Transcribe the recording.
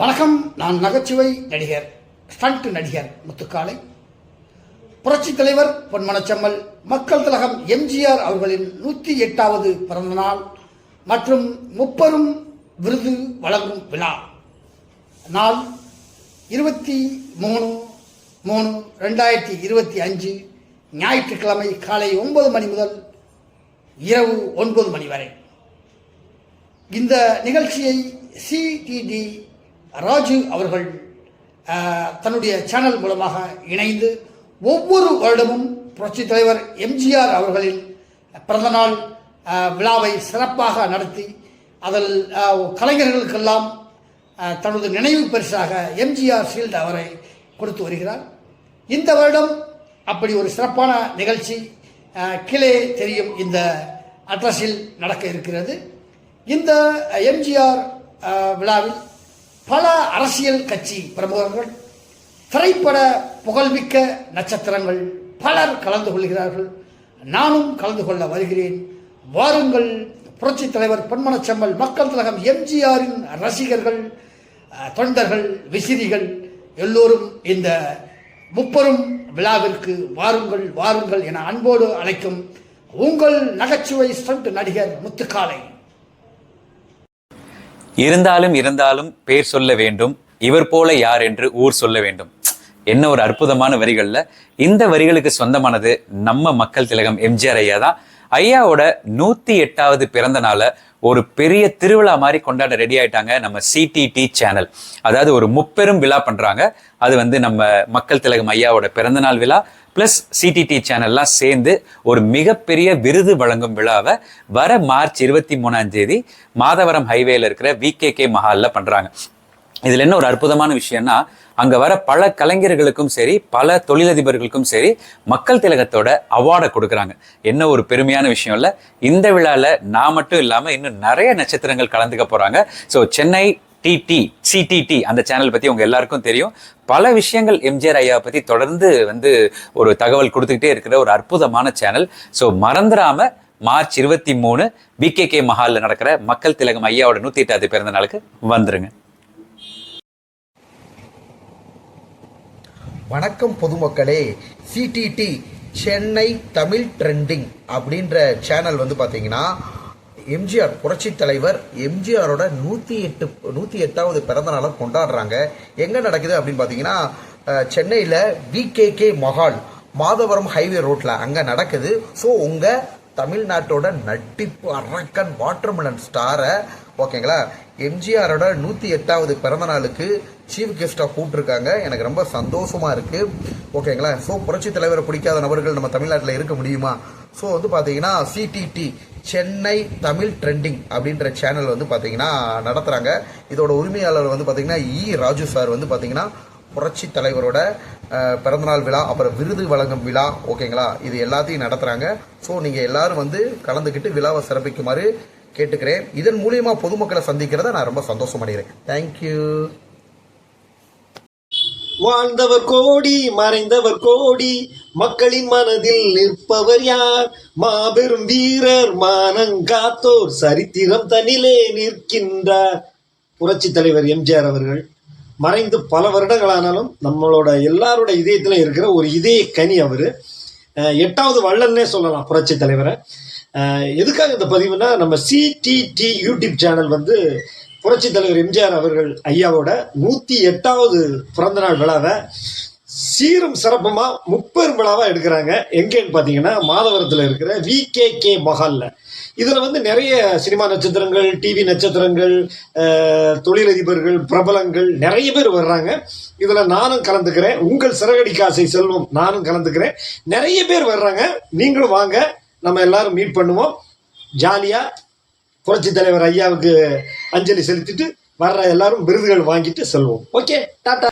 வணக்கம் நான் நகைச்சுவை நடிகர். ஸ்டண்ட் நடிகர் முத்துக்காளை புரட்சித் தலைவர் பொன்மனச்செம்மல் மக்கள் திலகம் எம்ஜிஆர் அவர்களின் நூற்றி எட்டாவது பிறந்த நாள் மற்றும் முப்பெரும் விருது வழங்கும் விழா. நாள் இருபத்தி மூணு மூணு ரெண்டாயிரத்தி இருபத்தி அஞ்சு ஞாயிற்றுக்கிழமை காலை ஒன்பது மணி முதல் இரவு ஒன்பது மணி வரை. இந்த நிகழ்ச்சியை சிடிடி ராஜு அவர்கள் தன்னுடைய சேனல் மூலமாக இணைந்து ஒவ்வொரு வருடமும் புரட்சித் தலைவர் எம்ஜிஆர் அவர்களின் பிறந்தநாள் விழாவை சிறப்பாக நடத்தி அதில் கலைஞர்களுக்கெல்லாம் தனது நினைவு பரிசாக எம்ஜிஆர் ஷீல்டு அவரை கொடுத்து வருகிறார். இந்த வருடம் அப்படி ஒரு சிறப்பான நிகழ்ச்சி கீழே தெரியும் இந்த அட்ரஸில் நடக்க இருக்கிறது. இந்த எம்ஜிஆர் விழாவில் பல அரசியல் கட்சி பிரமுகர்கள் திரைப்பட புகழ்மிக்க நட்சத்திரங்கள் பலர் கலந்து கொள்கிறார்கள். நானும் கலந்து கொள்ள வருகிறேன். வாருங்கள் புரட்சித் தலைவர் பொன்மனச்செம்மல் மக்கள் திலகம் எம்ஜிஆரின் ரசிகர்கள் தொண்டர்கள் விசிறிகள் எல்லோரும் இந்த முப்பெரும் விழாவிற்கு வாருங்கள் வாருங்கள் என அன்போடு அழைக்கும் உங்கள் நகைச்சுவை ஸ்டண்ட் நடிகர் முத்துக்காலை. இருந்தாலும் இருந்தாலும் பேர் சொல்ல வேண்டும் இவர் போல யார் என்று ஊர் சொல்ல வேண்டும். என்ன ஒரு அற்புதமான வரிகள்ல. இந்த வரிகளுக்கு சொந்தமானது நம்ம மக்கள் திலகம் எம்ஜிஆர் ஐயா தான். ஐயாவோட நூத்தி எட்டாவது பிறந்த நாளை ஒரு பெரிய திருவிழா மாதிரி கொண்டாட ரெடி ஆயிட்டாங்க நம்ம சிடிடி சேனல் அதாவது ஒரு முப்பெரும் விழா பண்றாங்க. அது வந்து நம்ம மக்கள் திலகம் ஐயாவோட பிறந்தநாள் விழா பிளஸ் சிடிடி சேனல்லாம் சேர்ந்து ஒரு மிகப்பெரிய விருது வழங்கும் விழாவை வர மார்ச் இருபத்தி மூணாம் தேதி மாதவரம் ஹைவேல இருக்கிற விகேகே மஹாலில் பண்றாங்க. இதுல என்ன ஒரு அற்புதமான விஷயம்னா அங்க வர பல கலைஞர்களுக்கும் சரி பல தொழிலதிபர்களுக்கும் சரி மக்கள் திலகத்தோட அவார்டை கொடுக்குறாங்க. என்ன ஒரு பெருமையான விஷயம் இல்ல. இந்த விழால நான் மட்டும் இல்லாம இன்னும் நிறைய நட்சத்திரங்கள் கலந்துக்க போறாங்க. ஸோ சென்னை டிடி சிடிடி அந்த சேனல் பத்தி உங்க எல்லாருக்கும் தெரியும். பல விஷயங்கள் எம்ஜிஆர் ஐயாவை பத்தி தொடர்ந்து வந்து ஒரு தகவல் கொடுத்துக்கிட்டே இருக்கிற ஒரு அற்புதமான சேனல் ஸோ மறந்துடாம மார்ச் இருபத்தி மூணு பிகேகே மஹாலில் நடக்கிற மக்கள் திலகம் ஐயாவோட நூத்தி எட்டாவது பிறந்த நாளுக்கு வந்துருங்க. வணக்கம் பொதுமக்களே சிடிடி சென்னை தமிழ் ட்ரெண்டிங் அப்படின்ற சேனல் வந்து பார்த்தீங்கன்னா எம்ஜிஆர் புரட்சி தலைவர் எம்ஜிஆரோட நூற்றி எட்டு நூற்றி எட்டாவது பிறந்த நாளை கொண்டாடுறாங்க. எங்கே நடக்குது அப்படின்னு பார்த்தீங்கன்னா சென்னையில் விகேகே மஹால் மாதவரம் ஹைவே ரோட்டில் அங்கே நடக்குது. ஸோ உங்கள் தமிழ்நாட்டோட நட்டிப்பு அரக்கன் வாட்டர்மெலன் ஸ்டாரை ஓகேங்களா? எம்ஜிஆரோட நூற்றி எட்டாவது பிறந்த நாளுக்கு சீஃப் கெஸ்டாக கூப்பிட்டுருக்காங்க. எனக்கு ரொம்ப சந்தோஷமாக இருக்குது ஓகேங்களா? ஸோ புரட்சி தலைவரை பிடிக்காத நபர்கள் நம்ம தமிழ்நாட்டில் இருக்க முடியுமா? ஸோ வந்து பார்த்தீங்கன்னா சிடிடி சென்னை தமிழ் ட்ரெண்டிங் அப்படின்ற சேனல் வந்து பார்த்தீங்கன்னா நடத்துகிறாங்க இதோட உரிமையாளர் வந்து பார்த்தீங்கன்னா இ e. ராஜு சார் வந்து பார்த்தீங்கன்னா புரட்சி தலைவரோட பிறந்தநாள் விழா அப்புறம் விருது வழங்கும் விழா ஓகேங்களா? இது எல்லாத்தையும் நடத்துகிறாங்க ஸோ நீங்கள் எல்லாரும் வந்து கலந்துக்கிட்டு விழாவை சிறப்பிக்குமாறு கேட்டுக்கிறேன். இதன் மூலியமா பொதுமக்களை சந்திக்கிறத நான் ரொம்ப சந்தோஷம் அடைகிறேன். தேங்க்யூ வாழ்ந்தவர் கோடி மறைந்தவர் கோடி மக்களின் மனதில் நிற்பவர் யார்? மாபெரும் வீரர் மானங்காத்தோர் சரித்திரம் தனிலே நிற்கின்றார். புரட்சி தலைவர் எம்ஜிஆர் அவர்கள் மறைந்து பல வருடங்களானாலும் நம்மளோட எல்லாரோட இதயத்திலும் இருக்கிற ஒரு இதய கனி அவர் எட்டாவது வள்ளல்னே சொல்லலாம் புரட்சி தலைவரை. எதுக்காக இந்த பதிவுனா நம்ம சிடிடி யூடியூப் சேனல் வந்து புரட்சி தலைவர் எம்ஜிஆர் அவர்கள் ஐயாவோட நூற்றி எட்டாவது பிறந்தநாள் விழாவை சீரும் சிறப்புமா முப்பெரும் விழாவா எடுக்கிறாங்க. எங்கேன்னு பார்த்தீங்கன்னா மாதவரத்தில் இருக்கிற வி கே கே இதில் வந்து நிறைய சினிமா நட்சத்திரங்கள் டிவி நட்சத்திரங்கள் தொழிலதிபர்கள் பிரபலங்கள் நிறைய பேர் வர்றாங்க. இதில் நானும் கலந்துக்கிறேன். உங்கள் சிறகடி காசை செல்வம் நானும் கலந்துக்கிறேன். நிறைய பேர் வர்றாங்க. நீங்களும் வாங்க. நம்ம எல்லாரும் மீட் பண்ணுவோம். ஜாலியா புரட்சி தலைவர் ஐயாவுக்கு அஞ்சலி செலுத்திட்டு வர்ற எல்லாரும் விருதுகள் வாங்கிட்டு செல்வோம். ஓகே டாடா